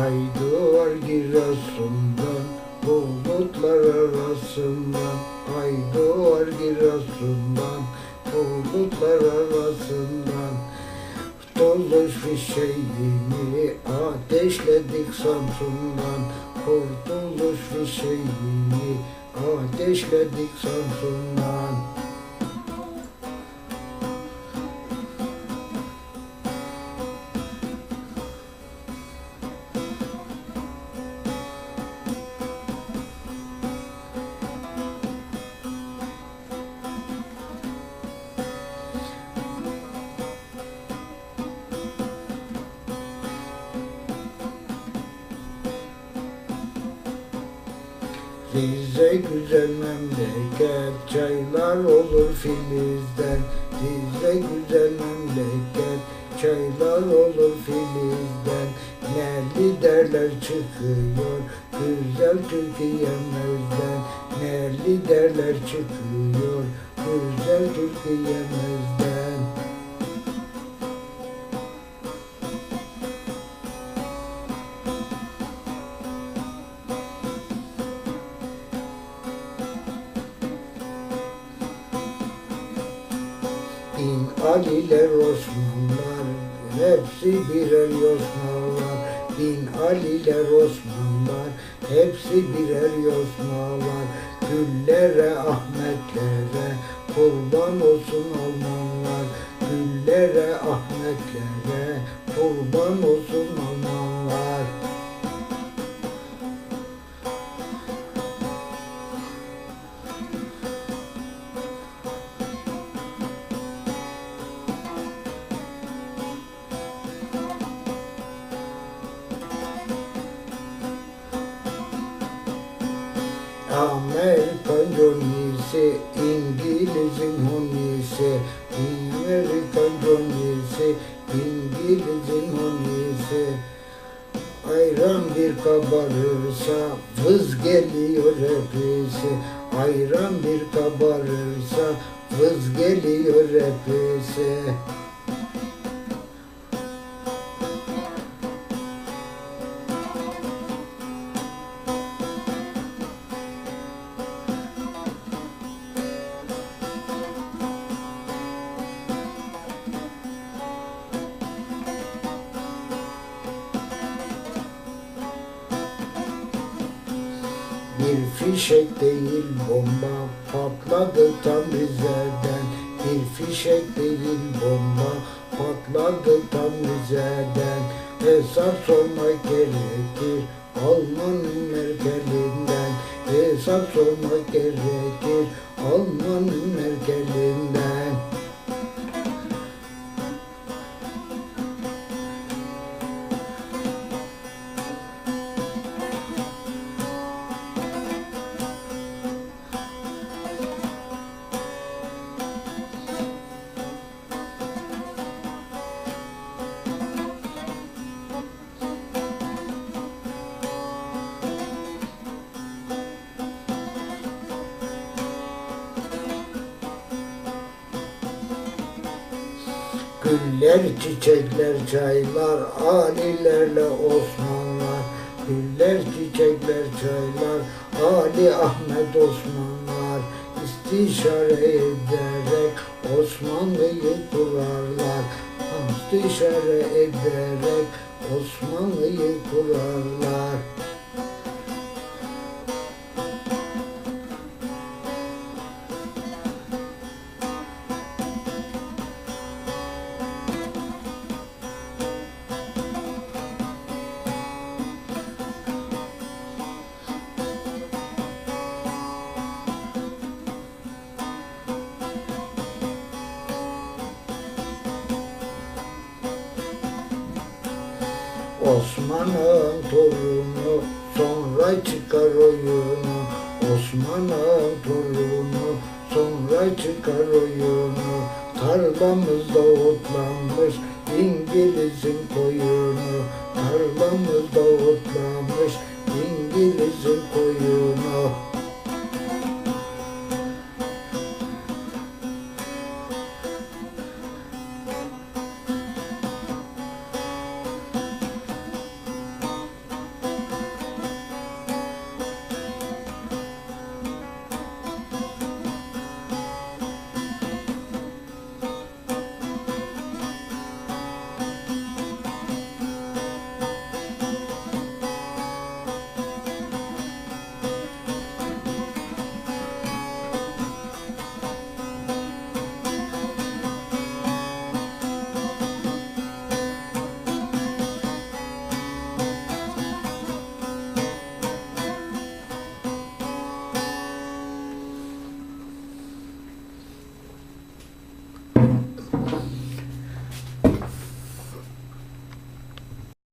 Ay doğar Giresun'dan bulutlar arasından. Ay doğar Giresun'dan bulutlar arasından. Kurtuluş fişeğini ateşledik Samsun'dan. Kurtuluş fişeğini ateşledik Samsun'dan Rize güzel memleket Çaylar olur filizden. Rize güzel memleket Çaylar olur filizden. Ne derler çıkıyor Güzel Türkiye'mizden Ne derler çıkıyor Güzel Türkiye'mizden Bin Aliler Osmanlar Hepsi birer yosmalar Bin Aliler Osmanlar Hepsi birer yosmalar Güllere Ahmetlere Kurban olsun Almanlar. Güllere Ahmetlere Amerikan Johnny'si, İngiliz'in honisi, Amerikan Johnny'si, İngiliz'in honisi. Ayran bir kabarırsa vız geliyor hepsi. Ayran bir kabarırsa vız geliyor hepsi. Bir fişek değil bomba patladı tam Rize'den Bir fişek değil bomba patladı tam Rize'den Hesap sormak gerekir Alman'ın Merkel'inden. Hesap sormak gerekir Alman'ın Merkel'inden Güller, çiçekler, çaylar, alilerle Osmanlar. Güller, çiçekler, çaylar, Ali Ahmet Osmanlar. İstişare ederek Osmanlı'yı kurarlar. İstişare ederek Osmanlı'yı kurarlar. Osman'ın torunu sonra çıkar oyunu. Osman'ın torunu sonra çıkar oyunu. Tarlamızda otlanmış İngiliz'in koyunu. Tarlamızda otlanmış İngiliz'in koyunu